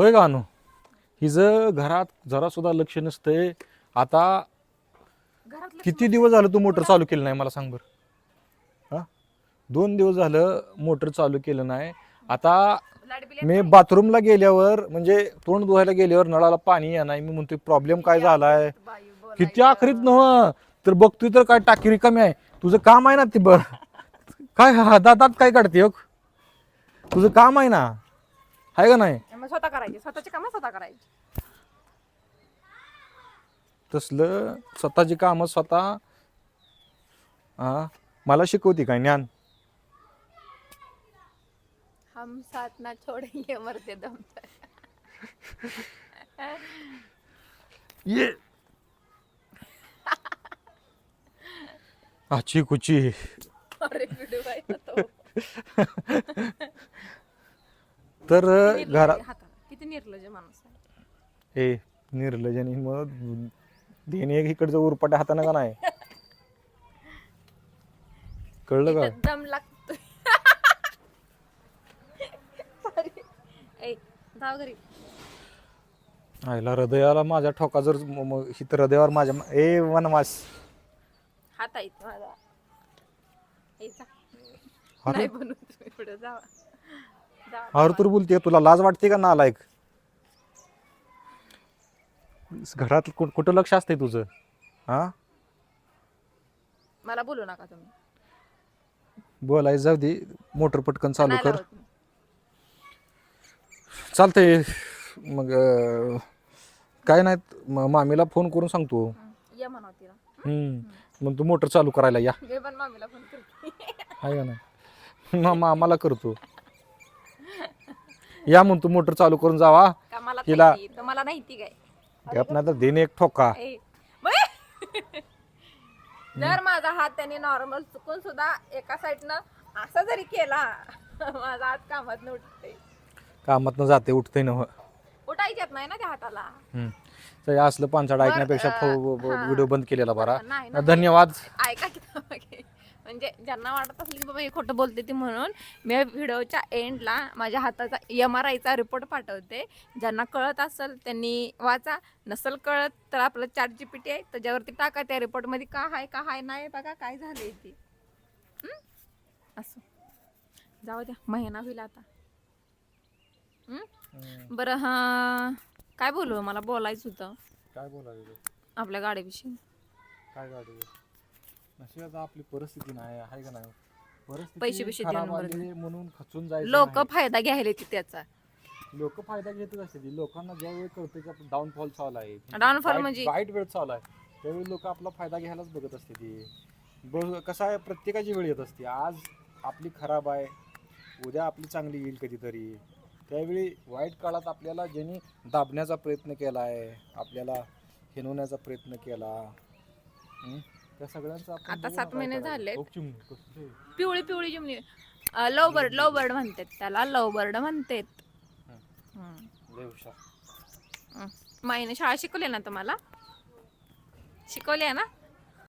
होय का अनु? हिचं घरात जरासुद्धा लक्ष नसतंय. आता किती दिवस झालं तू मोटर चालू केलं नाही मला सांग बरं. हा? दोन दिवस झालं मोटर चालू केलं नाही. आता मी बाथरूमला गेल्यावर म्हणजे तोंड धुवायला गेल्यावर नळाला पाणी या नाही. मी म्हणतोय प्रॉब्लेम काय झालाय? किती आखरीत नव्ह तर बघतोय तर काय टाकी रिकामी आहे. तुझं काम आहे ना ते बर. काय हातात काय काढते तुझं काम आहे ना? आहे का नाही? स्वतः करायचे स्वतःचे काम स्वतः करायचे तसलं स्वतःची कामं स्वतः हा मला शिकवती काय ज्ञान हम साथ ना छोडेंगे मरते दम तक. ये आची कुची अरे व्हिडिओ आहे ना तो. तर. किती निर्लज माणूस आहे. ए निर्लजनी मग देणे एक इकडचं उरपाट्या हातानं का नाही? कळलं का? इथं दम Sorry. जाऊ घरी. आईला हृदयाला माझ्या ठोका जर म- म- हिथं हृदयावर माझ्या ए वनवास. हात आहे इथं माझा. ए, जा. अरे नाही बनवत तुम्ही पुढे जावा. जावा, अरे जावा. तर बोलते तुला लाज वाटते का नालायक? घरात कु- कुठं लक्ष असते तुझं? हा? मला बोलू नका तुम्ही. बोलायचं जाऊ दे. मोटर पटकन चालू नाही कर. लावत मी. चालतंय. मग अं, काय नाही म- मामीला फोन करून सांगतो. हं, ये म्हणा तिला. हम्म मग तू मोटर चालू करायला या. मी पण मामीला फोन करते. आहे का नाही? मा- मामाला करतो. या मग तू मोटर चालू करून जावा. का मला तिला- माहिती, तुम्हाला नाही ती काय. गप नाही तर देणे एक ठोका. ए. जर माझा हात त्याने नॉर्मल चुकून सुद्धा एका साईडनं असा जरी केला माझा हात कामात उठते कामातनं जाते उठते ना उठायच्यात नाही ना त्या हाताला. असलं बरं, ऐकण्यापेक्षा अं, हां. व्हिडिओ बंद केलेला बरा. नाही ना धन्यवाद. ऐका की ज्यांना वाटत असेल की बाबा हे खोटं बोलते ती म्हणून मी व्हिडिओच्या एंडला माझ्या हाताचा एम आर आयचा रिपोर्ट पाठवते. ज्यांना कळत असेल त्यांनी वाचा. नसल कळत तर आपलं चार जी पी टी आहे त्याच्यावरती टाका त्या रिपोर्टमध्ये का आहे का आहे नाही बघा काय झालंय ते? असं. जाऊ द्या महिना होईल आता? बरं हा काय बोलू मला बोलायचं होतं. काय बोलायचं? आपल्या गाडीविषयी. काय गाडी नशी आता आपली परिस्थिती नाही आहे का नाही? परिस्थिती पैसे बिशे खराब देणं बरं आली म्हणून खचून जायचं लोक फायदा घ्यायला ती त्याचा. लोक फायदा घेतच असते लोकांना ज्या वेळी कळतं की आपलं डाऊनफॉल चालू आहे Downfall वाईट- म्हणजे? वाईट वेळ चालू आहे. त्यावेळी लोक आपला फायदा घ्यायलाच बघत असते ती. बघ कसं आहे प्रत्येकाची वेळ येत असते. आज आपली खराब आहे उद्या आपली चांगली येईल कधीतरी. त्यावेळी वाईट काळात आपल्याला ज्यांनी दाबण्याचा प्रयत्न केला आहे आपल्याला हिनवण्याचा प्रयत्न केला हं? त्या सगळ्यांचा आपण आता बघू ना सात काय महिने करायचं. झालेत. चिमणी? पिवळी पिवळी चिमणी लव बर्ड लव बर्ड म्हणतात त्याला लव बर्ड म्हणतात हम्म. लय हुशार. हम्म. माईने शाळा शिकवली ना तुम्हाला शिकवली आहे ना